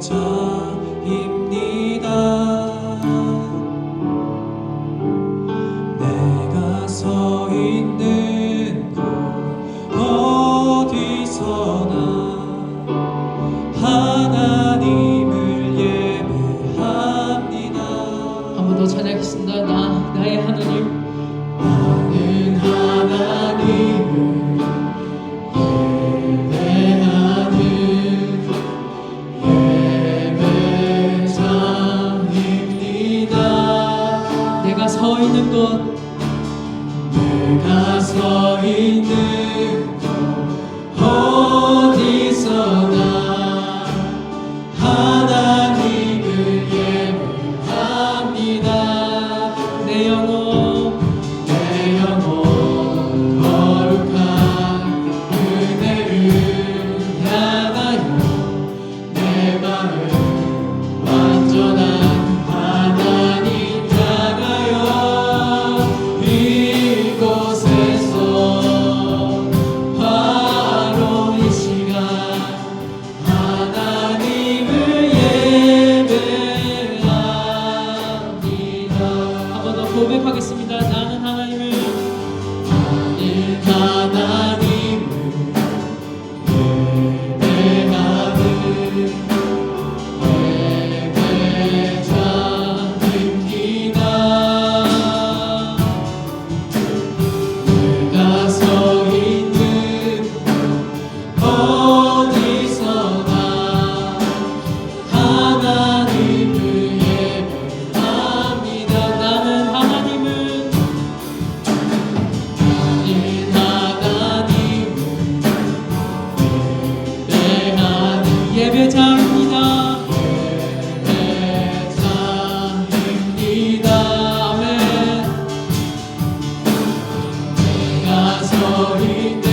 자입니다. 내가 서 있는 곳 어디서나 하나님을 예배합니다. 한번 더 찬양했습니다. 나 나의 하나님 나는 하나님을 서 있는 곳. 내가 서 있는 곳. 어디서나 하나님을 예배합니다. 내 영혼. 있습니다. 나는 하나님을 일다. glory.